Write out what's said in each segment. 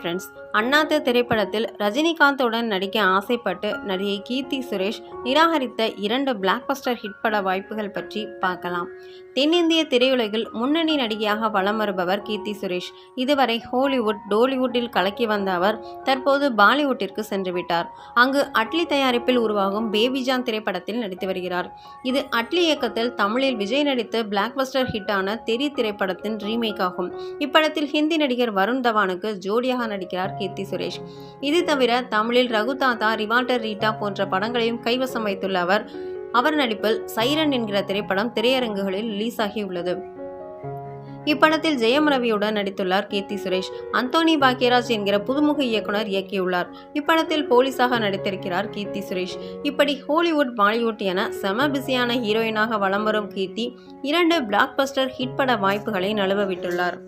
Friends அண்ணாத்து திரைப்படத்தில் ரஜினிகாந்துடன் நடிக்க ஆசைப்பட்டு நடிகை கீர்த்தி சுரேஷ் நிராகரித்த இரண்டு பிளாக்பஸ்டர் ஹிட் பட வாய்ப்புகள் பற்றி பார்க்கலாம். தென்னிந்திய திரையுலகில் முன்னணி நடிகையாக வலம் வருபவர் கீர்த்தி சுரேஷ். இதுவரை ஹாலிவுட் டோலிவுட்டில் கலக்கி வந்த அவர் தற்போது பாலிவுட்டிற்கு சென்றுவிட்டார் அங்கு அட்லி தயாரிப்பில் உருவாகும் பேபிஜான் திரைப்படத்தில் நடித்து வருகிறார். இது அட்லி இயக்கத்தில் தமிழில் விஜய் நடித்த பிளாக்பஸ்டர் ஹிட்டான தெரி திரைப்படத்தின் ரீமேக் ஆகும். இப்படத்தில் ஹிந்தி நடிகர் வருண் தவானுக்கு ஜோடியாக நடிக்கிறார் கீர்த்தி சுரேஷ். இது தவிர தமிழில் ரகுதாத்தா ரிவால்டர் ரீட்டா போன்ற படங்களையும் கைவசம் வைத்துள்ள அவர் அவர் நடிப்பில் சைரன் என்கிற திரைப்படம் திரையரங்குகளில் ரிலீஸ் ஆகியுள்ளது இப்படத்தில் ஜெயம் ரவியுடன் நடித்துள்ளார் கீர்த்தி சுரேஷ். அந்தோனி பாக்கியராஜ் என்கிற புதுமுக இயக்குனர் இயக்கியுள்ளார். இப்படத்தில் போலீஸாக நடித்திருக்கிறார் கீர்த்தி சுரேஷ். இப்படி ஹாலிவுட் பாலிவுட் என செம பிஸியான ஹீரோயினாக வலம் வரும் கீர்த்தி இரண்டு பிளாக்பஸ்டர் ஹிட் பட வாய்ப்புகளை நழுவ விட்டுள்ளார்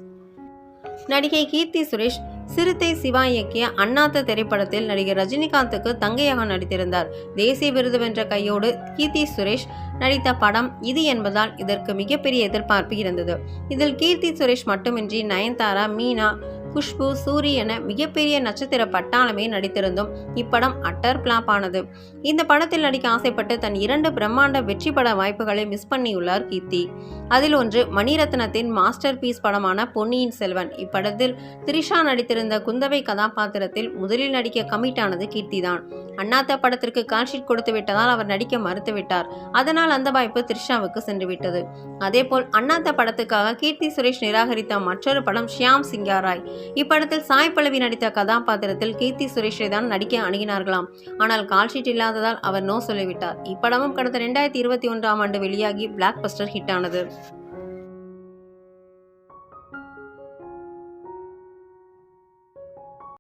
நடிகை கீர்த்தி சுரேஷ் சிறுத்தை சிவா இயக்கிய அண்ணாத்த திரைப்படத்தில் நடிகர் ரஜினிகாந்துக்கு தங்கையாக நடித்திருந்தார். தேசிய விருது வென்ற கையோடு கீர்த்தி சுரேஷ் நடித்த படம் இது என்பதால் இதற்கு மிகப்பெரிய எதிர்பார்ப்பு இருந்தது. இதில் கீர்த்தி சுரேஷ் மட்டுமின்றி நயன்தாரா மீனா குஷ்பு சூரி என மிகப்பெரிய நட்சத்திர பட்டாளமே நடித்திருந்தும் இப்படம் அட்டர் பிளாப் ஆனது. இந்த படத்தில் நடிக்க ஆசைப்பட்டு தன் இரண்டு பிரம்மாண்ட வெற்றி பட வாய்ப்புகளை மிஸ் பண்ணியுள்ளார் கீர்த்தி. அதில் ஒன்று மணிரத்னத்தின் மாஸ்டர் பீஸ் படமான பொன்னியின் செல்வன். இப்படத்தில் த்ரிஷா நடித்திருந்த குந்தவை கதாபாத்திரத்தில் முதலில் நடிக்க கமிட் ஆனது கீர்த்திதான் அண்ணாத்த படத்திற்கு கால்ஷீட் கொடுத்து விட்டதால் அவர் நடிக்க மறுத்துவிட்டார் அதனால் அந்த வாய்ப்பு த்ரிஷாவுக்கு சென்றுவிட்டது அதேபோல் அண்ணாத்த படத்துக்காக கீர்த்தி சுரேஷ் நிராகரித்த மற்றொரு படம் ஷியாம் சிங்காராய். இப்படத்தில் சாய் பல்லவி நடித்த கதாபாத்திரத்தில் கீர்த்தி சுரேஷை தான் நடிக்க அணுகினார்களாம். ஆனால் கால்ஷீட் இல்லாததால் அவர் நோ சொல்லிவிட்டார். இப்படமும் கடந்த ரெண்டாயிரத்தி இருபத்தி ஒன்றாம் ஆண்டு வெளியாகி பிளாக் பஸ்டர் ஹிட் ஆனது.